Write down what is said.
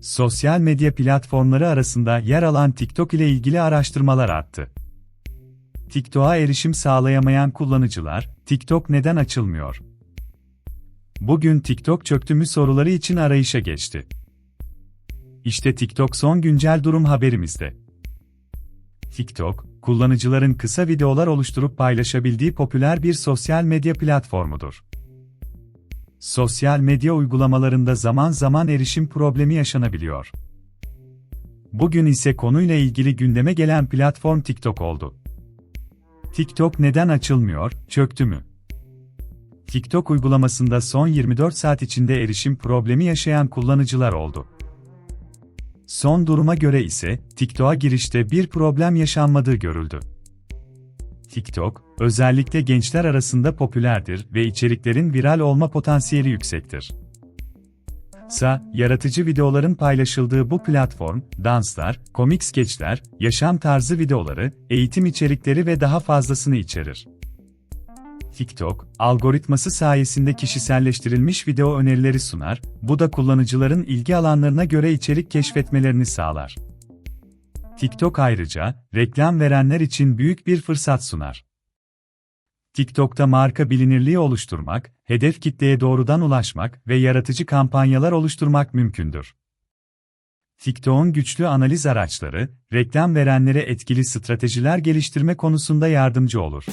Sosyal medya platformları arasında yer alan TikTok ile ilgili araştırmalar arttı. TikTok'a erişim sağlayamayan kullanıcılar, TikTok neden açılmıyor? Bugün TikTok çöktü mü soruları için arayışa geçti. İşte TikTok son güncel durum haberimizde. TikTok, kullanıcıların kısa videolar oluşturup paylaşabildiği popüler bir sosyal medya platformudur. Sosyal medya uygulamalarında zaman zaman erişim problemi yaşanabiliyor. Bugün ise konuyla ilgili gündeme gelen platform TikTok oldu. TikTok neden açılmıyor, çöktü mü? TikTok uygulamasında son 24 saat içinde erişim problemi yaşayan kullanıcılar oldu. Son duruma göre ise TikTok'a girişte bir problem yaşanmadığı görüldü. TikTok, özellikle gençler arasında popülerdir ve içeriklerin viral olma potansiyeli yüksektir. Sa, yaratıcı videoların paylaşıldığı bu platform, danslar, komik skeçler, yaşam tarzı videoları, eğitim içerikleri ve daha fazlasını içerir. TikTok, algoritması sayesinde kişiselleştirilmiş video önerileri sunar, bu da kullanıcıların ilgi alanlarına göre içerik keşfetmelerini sağlar. TikTok ayrıca, reklam verenler için büyük bir fırsat sunar. TikTok'ta marka bilinirliği oluşturmak, hedef kitleye doğrudan ulaşmak ve yaratıcı kampanyalar oluşturmak mümkündür. TikTok'un güçlü analiz araçları, reklam verenlere etkili stratejiler geliştirme konusunda yardımcı olur.